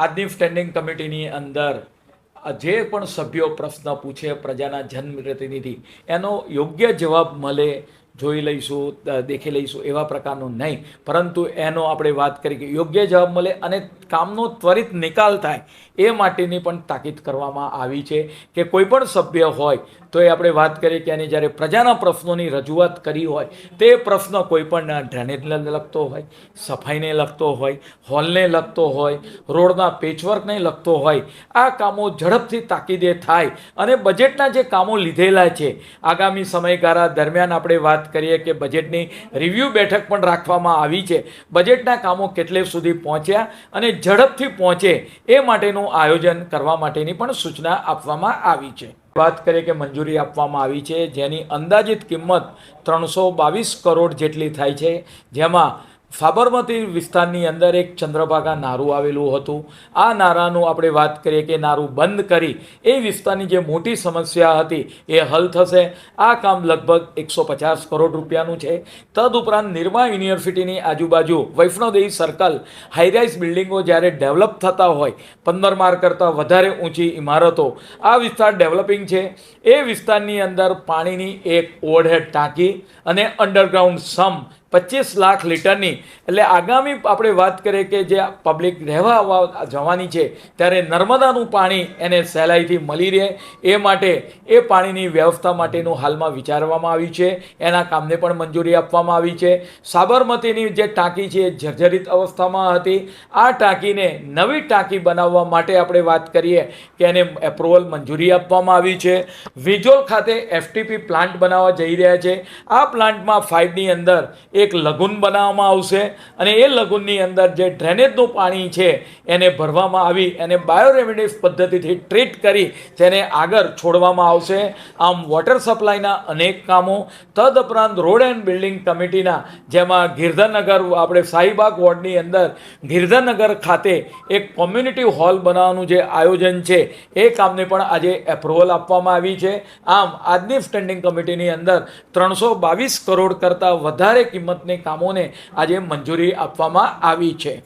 આજની સ્ટેન્ડિંગ કમિટીની અંદર જે પણ સભ્યો પ્રશ્ન પૂછે પ્રજાના જનપ્રતિનિધિ, એનો યોગ્ય જવાબ મળે જોઈ લઈશું દેખી લઈશું એવા પ્રકારનું નહીં. પરંતુ એનો આપણે વાત કરી કે યોગ્ય જવાબ મળે અને કામનો ત્વરિત નિકાલ થાય, એ માટેની પણ તાકીદ કરવામાં આવી છે કે કોઈ પણ સભ્ય હોય, તો એ આપણે વાત કરીએ કે એની જ્યારે પ્રજાના પ્રશ્નોની રજૂઆત કરી હોય, તે પ્રશ્ન કોઈ પણ ડ્રેનેજને લગતો હોય, સફાઈને લગતો હોય, હોલને લગતો હોય, રોડના પેચવર્કને લગતો હોય, આ કામો ઝડપથી તાકીદે થાય અને બજેટના જે કામો લીધેલા છે, આગામી સમયગાળા દરમિયાન આપણે વાત કરીએ કે બજેટની રિવ્યૂ બેઠક પણ રાખવામાં આવી છે. બજેટના કામો કેટલે સુધી પહોંચ્યા અને ઝડપથી પહોંચે એ માટેનું આયોજન કરવા માટેની પણ સૂચના આપવામાં આવી છે. વાત કરીએ કે મંજૂરી આપવામાં આવી છે, જેની અંદાજિત કિંમત ત્રણસો બાવીસ કરોડ જેટલી થાય છે, જેમાં સાબરમતી વિસ્તારની અંદર એક ચંદ્રભાગા નારું આવેલું હતું. આ નારાનું આપણે વાત કરીએ કે નારું બંધ કરી એ વિસ્તારની જે મોટી સમસ્યા હતી એ હલ થશે. આ કામ લગભગ એકસો પચાસ કરોડ રૂપિયાનું છે. તદુપરાંત નિરમા યુનિવર્સિટીની આજુબાજુ વૈષ્ણોદેવી સર્કલ હાઈરાઇઝ બિલ્ડિંગો જ્યારે ડેવલપ થતા હોય, પંદર માર કરતાં વધારે ઊંચી ઇમારતો. આ વિસ્તાર ડેવલપિંગ છે. એ વિસ્તારની અંદર પાણીની એક ઓવરહેડ ટાંકી અને અંડરગ્રાઉન્ડ સમ પચીસ લાખ લીટરની. એટલે આગામી આપણે વાત કરીએ કે જે પબ્લિક રહેવા જવાની છે, ત્યારે નર્મદાનું પાણી એને સહેલાઈથી મળી રહે. એ માટે એ પાણીની વ્યવસ્થા માટેનું હાલમાં વિચારવામાં આવ્યું છે. એના કામને પણ મંજૂરી આપવામાં આવી છે. સાબરમતીની જે ટાંકી છે, એ જર્જરિત અવસ્થામાં હતી. આ ટાંકીને નવી ટાંકી બનાવવા માટે આપણે વાત કરીએ કે એને એપ્રુવલ મંજૂરી આપવામાં આવી છે. વિજોલ ખાતે એફટીપી પ્લાન્ટ બનાવવા જઈ રહ્યા છે. આ પ્લાન્ટમાં ફાઇવની અંદર એક લગુન બનાવવામાં આવશે અને એ લગુનની અંદર જે ડ્રેનેજનું પાણી છે એને ભરવામાં આવી એને બાયોરેમિડિક્સ પદ્ધતિથી ટ્રીટ કરી તેને આગળ છોડવામાં આવશે. આમ વોટર સપ્લાયના અનેક કામો, તદઉપરાંત રોડ એન્ડ બિલ્ડિંગ કમિટીના જેમાં ગિરધરનગર આપણે શાહીબાગ વોર્ડની અંદર ગિરધરનગર ખાતે એક કોમ્યુનિટી હોલ બનાવવાનું જે આયોજન છે એ કામને પણ આજે એપ્રુવલ આપવામાં આવી છે. આમ આજની સ્ટેન્ડિંગ કમિટીની અંદર ત્રણસો બાવીસ કરોડ કરતાં વધારે કિંમતની કામોને આજે મંજૂરી આપવામાં આવી છે.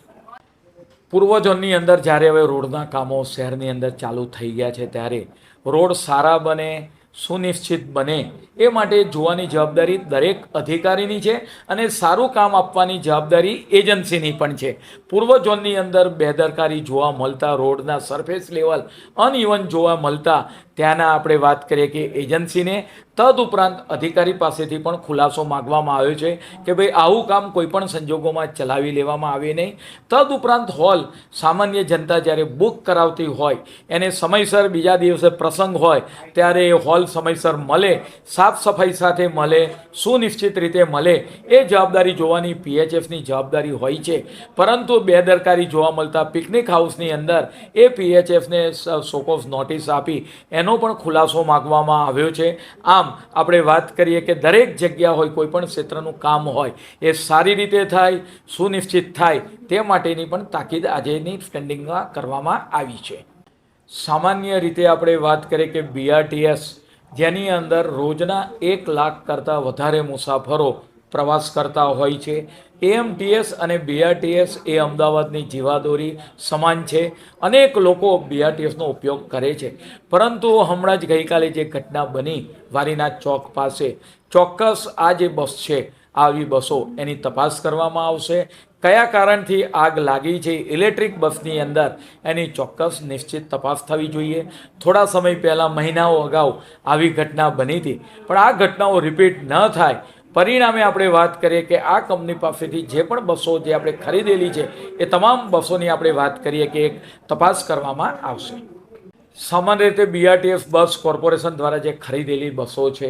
પૂર્વજોની અંદર જ્યારે હવે રોડના કામો શહેરની અંદર ચાલુ થઈ ગયા છે, ત્યારે રોડ સારા બને, સુનિશ્ચિત બને એ માટે જોવાની જવાબદારી દરેક અધિકારીની છે અને સારું કામ આપવાની જવાબદારી એજન્સીની પણ છે. પૂર્વ ઝોનની અંદર બેદરકારી જોવા મળતા, રોડના સરફેસ લેવલ અનઇવન જોવા મળતા, ત્યાંના આપણે વાત કરીએ કે એજન્સીને તદઉપરાંત અધિકારી પાસેથી પણ ખુલાસો માગવામાં આવ્યો છે કે ભાઈ આવું કામ કોઈપણ સંજોગોમાં ચલાવી લેવામાં આવે નહીં. તદઉપરાંત હોલ સામાન્ય જનતા જ્યારે બુક કરાવતી હોય, એને સમયસર બીજા દિવસે પ્રસંગ હોય, ત્યારે એ હોલ સમયસર મળે. સાફ સફાઈ સાથે મળે, સુનિશ્ચિત રીતે મળે. એ જવાબદારી જોવાની પીએચએફની જવાબદારી હોય છે. પરંતુ બેદરકારી જોવા મળતા પિકનિક હાઉસની અંદર એ પીએચએફને સોકોફ નોટિસ આપી. એનો પણ ખુલાસો માગવામાં આવ્યો છે. આમ, આપણે વાત કરીએ કે દરેક જગ્યા હોય, કોઈ પણ ક્ષેત્રનું કામ હોય, એ સારી રીતે થાય, સુનિશ્ચિત થાય, તે માટેની પણ તાકીદ આજેની સ્ટેન્ડિંગમાં કરવામાં આવી છે. સામાન્ય રીતે આપણે વાત કરીએ કે બીઆરટીએસ જેની અંદર રોજના એક લાખ કરતાં વધારે મુસાફરો પ્રવાસ કરતા હોય છે. એએમટીએસ અને બીઆરટીએસ એ અમદાવાદની જીવાદોરી સમાન છે. અનેક લોકો બીઆરટીએસનો ઉપયોગ કરે છે. પરંતુ હમણાં જ ગઈકાલે જે ઘટના બની વારીના ચોક પાસે, ચોક્કસ આ જે બસ છે, આવી બસો એની તપાસ કરવામાં આવશે. કયા કારણથી આગ લાગી છે ઇલેક્ટ્રિક બસની અંદર? એની ચોક્કસ નિશ્ચિત તપાસ થવી જોઈએ. થોડા સમય પહેલાં મહિનાઓ અગાઉ આવી ઘટના બની હતી. પણ આ ઘટનાઓ રિપીટ ન થાય. પરિણામે આપણે વાત કરીએ કે આ કંપની પાસેથી જે પણ બસો જે આપણે ખરીદેલી છે, એ તમામ બસોની આપણે વાત કરીએ કે એક તપાસ કરવામાં આવશે. સામાન્ય રીતે બીઆરટીએફ બસ કોર્પોરેશન દ્વારા જે ખરીદેલી બસો છે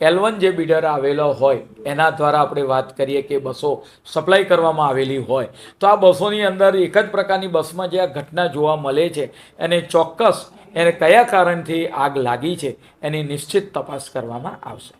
એલ વન જે બિડર આવેલો હોય, એના દ્વારા આપણે વાત કરીએ કે બસો સપ્લાય કરવામાં આવેલી હોય. તો આ બસોની અંદર એક જ પ્રકારની બસમાં જે આ ઘટના જોવા મળે છે, એને ચોક્કસ એને કયા કારણથી આગ લાગી છે, એની નિશ્ચિત તપાસ કરવામાં આવશે.